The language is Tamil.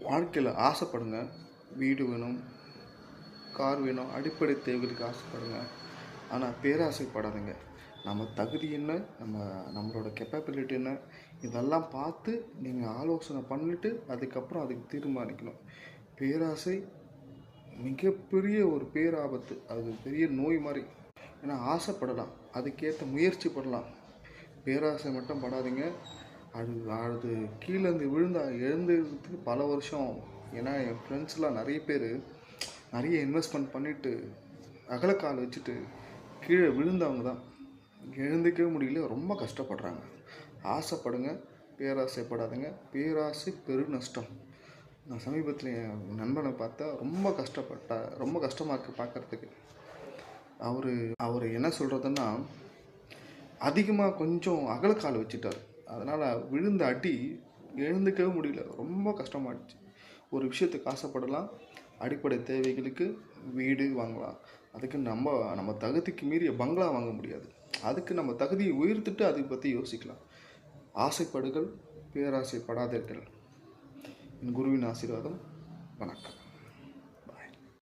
வாழ்க்கையில் ஆசைப்படுங்க. வீடு வேணும் கார் வேணும் அடிப்படை தேவைகளுக்கு ஆசைப்படுங்க. ஆனால் பேராசைப்படாதுங்க. நம்ம தகுதி என்ன நம்ம நம்மளோட கெப்பாபிலிட்டி என்ன இதெல்லாம் பார்த்து நீங்கள் ஆலோசனை பண்ணிட்டு அதுக்கப்புறம் அதுக்கு தீர்மானிக்கணும். பேராசை மிகப்பெரிய ஒரு பேராபத்து. அது பெரிய நோய் மாதிரி. ஏன்னா ஆசைப்படலாம். அதுக்கேற்ற முயற்சி படலாம் பேராசை மட்டும் படாதீங்க. அது அது கீழேருந்து விழுந்தா எழுந்துறதுக்கு பல வருஷம். ஏன்னா என் ஃப்ரெண்ட்ஸ்லாம் நிறைய பேர் நிறைய இன்வெஸ்ட்மெண்ட் பண்ணிவிட்டு அகலக்கால் வச்சுட்டு கீழே விழுந்தவங்க தான். எழுந்துக்கவே முடியல ரொம்ப கஷ்டப்படுறாங்க. ஆசைப்படுங்க பேராசைப்படாதுங்க. பேராசை பெரு நஷ்டம். நான் சமீபத்தில் என் நண்பனை பார்த்தா ரொம்ப கஷ்டப்பட்டா ரொம்ப கஷ்டமாக இருக்குது பார்க்குறதுக்கு அவர் அவர் என்ன சொல்கிறதுன்னா அதிகமாக கொஞ்சம் அகலக்கால் வச்சுட்டார். அதனால் விழுந்த அடி எழுந்துக்கவே முடியல. ரொம்ப கஷ்டமாயிடுச்சு. ஒரு விஷயத்துக்கு ஆசைப்படலாம். அடிப்படை தேவைகளுக்கு வீடு வாங்கலாம். அதுக்கு நம்ம நம்ம தகுதிக்கு மீறிய பங்களா வாங்க முடியாது. அதுக்கு நம்ம தகுதியை உயர்த்துட்டு அதை பற்றி யோசிக்கலாம். ஆசைப்படுகள் பேராசைப்படாதீர்கள். என் குருவின் ஆசீர்வாதம். வணக்கம்.